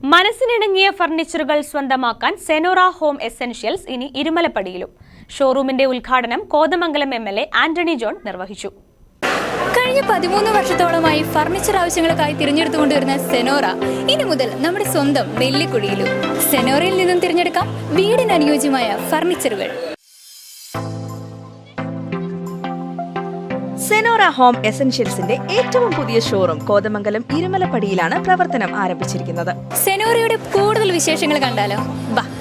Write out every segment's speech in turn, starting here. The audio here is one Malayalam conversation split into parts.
മനസ്സിനിണങ്ങിയ ഫർണിച്ചറുകൾ സ്വന്തമാക്കാൻ സെനോറ ഹോം എസെൻഷ്യൽസ് ഇനി ഇരുമലപ്പടിയിലും. ഷോറൂമിന്റെ ഉദ്ഘാടനം Kothamangalam M L A Antony John നിർവഹിച്ചു. കഴിഞ്ഞ പതിമൂന്ന് വർഷത്തോളമായി ഫർണിച്ചർ ആവശ്യങ്ങൾക്കായി തിരഞ്ഞെടുത്തുകൊണ്ടിരുന്ന സെനോറ ഇനി മുതൽ നമ്മുടെ സ്വന്തം നെല്ലിക്കുഴിയിലും സെനോറയിൽ നിന്നും തിരഞ്ഞെടുക്കാം വീടിന് അനുയോജ്യമായ ഫർണിച്ചറുകൾ. സെനോറ ഹോം എസൻഷ്യൽസിന്റെ ഏറ്റവും പുതിയ ഷോറൂം കോതമംഗലം ഇരുമലപ്പടിയിലാണ് പ്രവർത്തനം ആരംഭിച്ചിരിക്കുന്നത്. സെനോറയുടെ കൂടുതൽ വിശേഷങ്ങൾ കണ്ടാലോ? ബാ.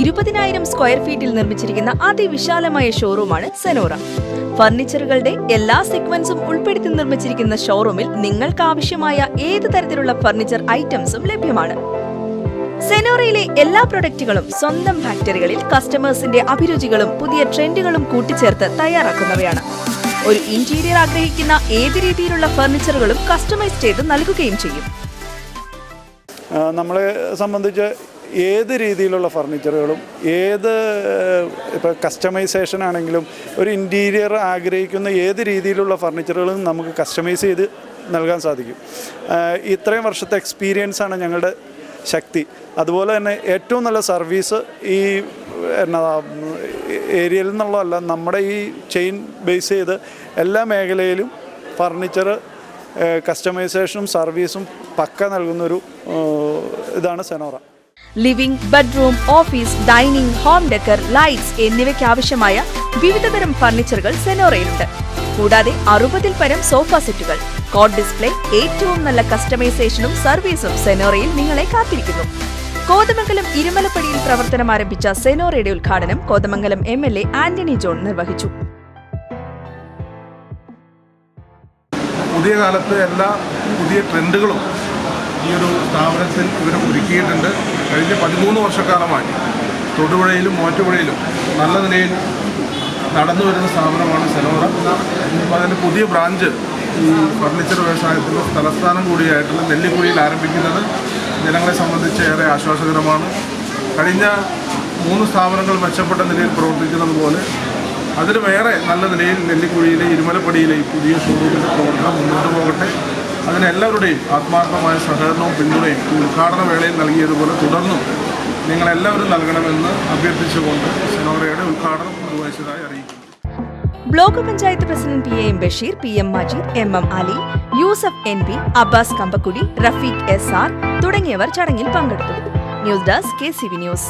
ഇരുപതിനായിരം സ്ക്വയർ ഫീറ്റിൽ നിർമ്മിച്ചിരിക്കുന്ന അതിവിശാലമായ ഷോറൂമാണ് സെനോറ. ഫർണിച്ചറുകളുടെ എല്ലാ സെഗ്മെന്റ്സും ഉൾപ്പെടുത്തി നിർമ്മിച്ചിരിക്കുന്ന ഷോറൂമിൽ നിങ്ങൾക്ക് ആവശ്യമായ ഏത് തരത്തിലുള്ള ഫർണിച്ചർ ഐറ്റംസും ലഭ്യമാണ്. സെനോറയിലെ എല്ലാ പ്രൊഡക്റ്റുകളും സ്വന്തം ഫാക്ടറികളിൽ കസ്റ്റമേഴ്സിന്റെ അഭിരുചികളും പുതിയ ട്രെൻഡുകളും കൂട്ടിച്ചേർത്ത് തയ്യാറാക്കുന്നവയാണ്. ഒരു ഇന്റീരിയർ ആഗ്രഹിക്കുന്ന ഏത് രീതിയിലുള്ള ഫർണിച്ചറുകളും കസ്റ്റമൈസ് ചെയ്ത് നൽകുകയും ചെയ്യും. നമ്മളെ സംബന്ധിച്ച് ഏത് രീതിയിലുള്ള ഫർണിച്ചറുകളും ഏത് ഇപ്പോൾ കസ്റ്റമൈസേഷൻ ആണെങ്കിലും ഒരു ഇന്റീരിയർ ആഗ്രഹിക്കുന്ന ഏത് രീതിയിലുള്ള ഫർണിച്ചറുകളും നമുക്ക് കസ്റ്റമൈസ് ചെയ്ത് നൽകാൻ സാധിക്കും. ഇത്രയും വർഷത്തെ എക്സ്പീരിയൻസ് ആണ് ഞങ്ങളുടെ ശക്തി. അതുപോലെ തന്നെ ഏറ്റവും നല്ല സർവീസ് ഈ എന്നാ ഏരിയയിൽ നിന്നുള്ളതല്ല നമ്മുടെ ഈ ചെയിൻ ബേസ് ചെയ്ത് എല്ലാ മേഖലയിലും ഫർണിച്ചർ കസ്റ്റമൈസേഷനും സർവീസും പക്ക നൽകുന്നൊരു ഇതാണ് Senora living bedroom office dining home decor lights എന്നിവയ്ക്ക് ആവശ്യമായ വിവിധതരം ഫർണിച്ചറുകൾ സെനോറയിലുണ്ട്. കൂടാതെ അറുപതിൽ പരം സോഫ സെറ്റുകൾ. കോഡ് ഡിസ്പ്ലേ ഏറ്റവും നല്ല കസ്റ്റമൈസേഷനും സർവീസും സെനോറയിൽ നിങ്ങളെ കാത്തിരിക്കുന്നു. കോതമംഗലം ഇരുമലപ്പടിയിൽ പ്രവർത്തനം ആരംഭിച്ച സെനോറയുടെ ഉദ്ഘാടനം Kothamangalam M L A Antony John നിർവഹിച്ചു. പുതിയ കാലത്ത് എല്ലാ പുതിയ ട്രെൻഡുകളും ഈ ഒരു സ്ഥാപനത്തിൽ ഇവർ ഒരുക്കിയിട്ടുണ്ട്. കഴിഞ്ഞ പതിമൂന്ന് വർഷക്കാലമായി തൊടുപുഴയിലും മോറ്റുപുഴയിലും നല്ല നിലയിൽ നടന്നു വരുന്ന സ്ഥാപനമാണ് അപ്പോൾ അതിന്റെ പുതിയ ബ്രാഞ്ച് ഈ ഫർണിച്ചർ വ്യവസായത്തിന്റെ തലസ്ഥാനം കൂടിയായിട്ടുള്ള നെല്ലിക്കുഴിയിൽ ആരംഭിക്കുന്നത് ജനങ്ങളെ സംബന്ധിച്ച് ഏറെ ആശ്വാസകരമാണ്. കഴിഞ്ഞ മൂന്ന് സ്ഥാപനങ്ങൾ മെച്ചപ്പെട്ട നിലയിൽ പ്രവർത്തിക്കുന്നത് പോലെ വേറെ നല്ല നിലയിൽ നെല്ലിക്കുഴിയിലെ ഇരുമലപ്പടിയിലെ പുതിയ ഷോറൂമിന്റെ പ്രവർത്തനം മുന്നോട്ട് പോകട്ടെ. അതിനെല്ലാവരുടെയും ആത്മാർത്ഥമായ സഹകരണവും പിന്തുണയും ഉദ്ഘാടന വേളയിൽ നൽകിയതുപോലെ തുടർന്നും നിങ്ങളെല്ലാവരും നൽകണമെന്ന് അഭ്യർത്ഥിച്ചുകൊണ്ട് സിനോറയുടെ ഉദ്ഘാടനം നിർവഹിച്ചതായി അറിയിക്കുന്നു. Block panchayat president P M Basheer P M Majeed M M Ali Yusuf N P Abbas Kambakkudi Rafeeq S R തുടങ്ങിയവർ ചടങ്ങിൽ പങ്കെടുത്തു. News desk K C V news.